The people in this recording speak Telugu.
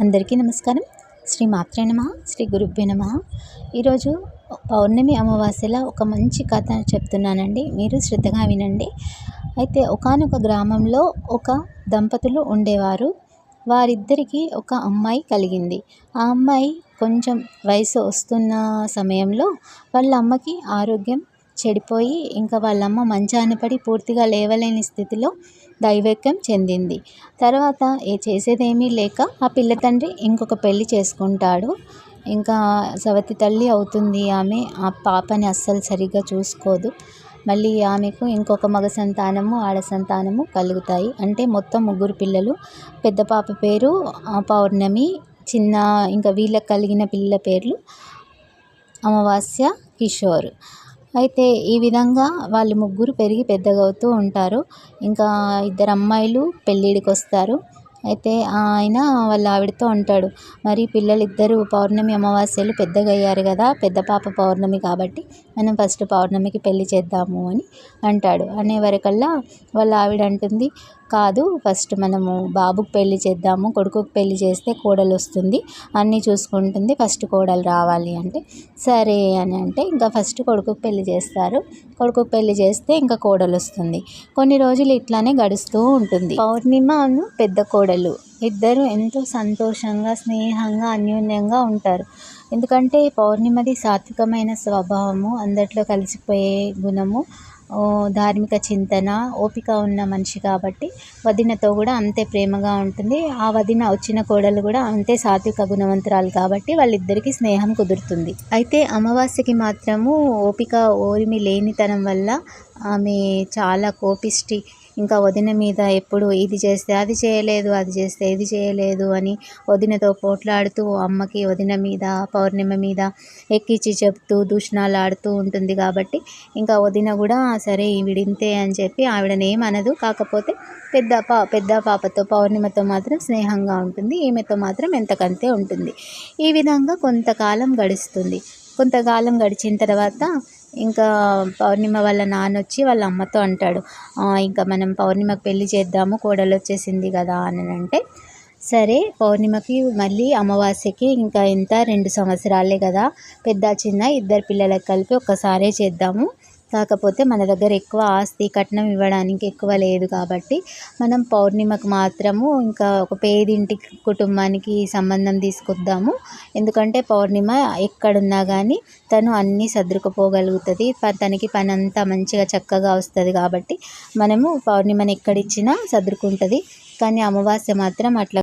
అందరికీ నమస్కారం. శ్రీ మాత్రే నమ శ్రీ గురుభ్య నమ. ఈరోజు పౌర్ణమి అమావాస్యలో ఒక మంచి కథ చెప్తున్నానండి. మీరు శ్రద్ధగా వినండి. అయితే ఒకానొక గ్రామంలో ఒక దంపతులు ఉండేవారు. వారిద్దరికీ ఒక అమ్మాయి కలిగింది. ఆ అమ్మాయి కొంచెం వయసు వస్తున్న సమయంలో వాళ్ళ అమ్మకి ఆరోగ్యం చెడిపోయి ఇంకా వాళ్ళమ్మ మంచాన పడి పూర్తిగా లేవలేని స్థితిలో దైవేక్యం చెందింది. తర్వాత ఏ చేసేదేమీ లేక ఆ పిల్ల తండ్రి ఇంకొక పెళ్ళి చేసుకుంటాడు. ఇంకా సవతి తల్లి అవుతుంది ఆమె. ఆ పాపని అస్సలు సరిగ్గా చూసుకోదు. మళ్ళీ ఆమెకు ఇంకొక మగ సంతానము ఆడ సంతానము కలుగుతాయి. అంటే మొత్తం ముగ్గురు పిల్లలు. పెద్ద పాప పేరు పౌర్ణమి. చిన్న ఇంకా వీళ్ళకి కలిగిన పిల్లల పేర్లు అమావాస్య కిషోర్. అయితే ఈ విధంగా వాళ్ళు ముగ్గురు పెరిగి పెద్దగా అవుతూ ఉంటారు. ఇంకా ఇద్దరు అమ్మాయిలు పెళ్ళిడికి వస్తారు. అయితే ఆయన వాళ్ళ ఆవిడతో అంటాడు మరి పిల్లలు ఇద్దరు పౌర్ణమి అమావాస్యలు పెద్దగా అయ్యారు కదా పెద్ద పాప పౌర్ణమి కాబట్టి మనం ఫస్ట్ పౌర్ణమికి పెళ్ళి చేద్దాము అని అంటాడు. అనే వరకల్లా వాళ్ళ ఆవిడ అంటుంది కాదు. ఫస్ట్ మనము బాబుకి పెళ్ళి చేద్దాము కొడుకుకి పెళ్ళి చేస్తే కోడలు వస్తుంది. అన్నీ చూసుకుంటుంది. ఫస్ట్ కోడలు రావాలి అంటే సరే అని అంటే ఇంకా ఫస్ట్ కొడుకుకి పెళ్ళి చేస్తారు. కొడుకుకి పెళ్ళి చేస్తే ఇంకా కోడలు వస్తుంది. కొన్ని రోజులు ఇట్లానే గడుస్తూ ఉంటుంది. పౌర్ణిమను పెద్ద కోడలు. ఇద్దరు ఎంతో సంతోషంగా స్నేహంగా అన్యోన్యంగా ఉంటారు. ఎందుకంటే పౌర్ణిమది సాత్వికమైన స్వభావము అందరిలో కలిసిపోయే గుణము ధార్మిక చింతన ఓపిక ఉన్న మనిషి కాబట్టి వదినతో కూడా అంతే ప్రేమగా ఉంటుంది. ఆ వదిన వచ్చిన కోడలు కూడా అంతే సాత్విక గుణవంతురాలు కాబట్టి వాళ్ళిద్దరికీ స్నేహం కుదురుతుంది. అయితే అమావాస్యకి మాత్రము ఓపిక ఓరిమి లేనితనం వల్ల ఆమె చాలా కోపిష్టి ఇంకా వదిన మీద ఎప్పుడు ఇది చేస్తే అది చేయలేదు అది చేస్తే ఇది చేయలేదు అని వదినతో పోట్లాడుతూ అమ్మకి వదిన మీద పౌర్ణిమ మీద ఎక్కించి చెప్తూ దూషణాలు ఆడుతూ ఉంటుంది కాబట్టి ఇంకా వదిన కూడా సరే విడింతే అని చెప్పి ఆవిడనేం అనదు కాకపోతే పెద్ద పా పెద్ద పాపతో పౌర్ణిమతో మాత్రం స్నేహంగా ఉంటుంది. ఈమెతో మాత్రం ఎంతకంతే ఉంటుంది. ఈ విధంగా కొంతకాలం గడుస్తుంది. కొంతకాలం గడిచిన తర్వాత ఇంకా పౌర్ణిమ వాళ్ళ నాన్న వచ్చి వాళ్ళ అమ్మతో అంటాడు ఇంకా మనం పౌర్ణిమకి పెళ్ళి చేద్దాము కోడలు వచ్చేసింది కదా అని అంటే సరే పౌర్ణిమకి మళ్ళీ అమావాస్యకి ఇంకా ఎంత రెండు సంవత్సరాలే కదా పెద్ద చిన్న ఇద్దరు పిల్లలకు కలిపి ఒక్కసారే చేద్దాము కాకపోతే మన దగ్గర ఎక్కువ ఆస్తి కట్నం ఇవ్వడానికి ఎక్కువ లేదు కాబట్టి మనం పౌర్ణిమకు మాత్రము ఇంకా ఒక పేదింటి కుటుంబానికి సంబంధం తీసుకొద్దాము. ఎందుకంటే పౌర్ణిమ ఎక్కడున్నా కానీ తను అన్నీ సర్దుకుపోగలుగుతుంది. తనకి పని అంతా మంచిగా చక్కగా వస్తుంది కాబట్టి మనము పౌర్ణిమని ఎక్కడిచ్చినా సర్దుకుంటుంది. కానీ అమావాస్య మాత్రం అట్లా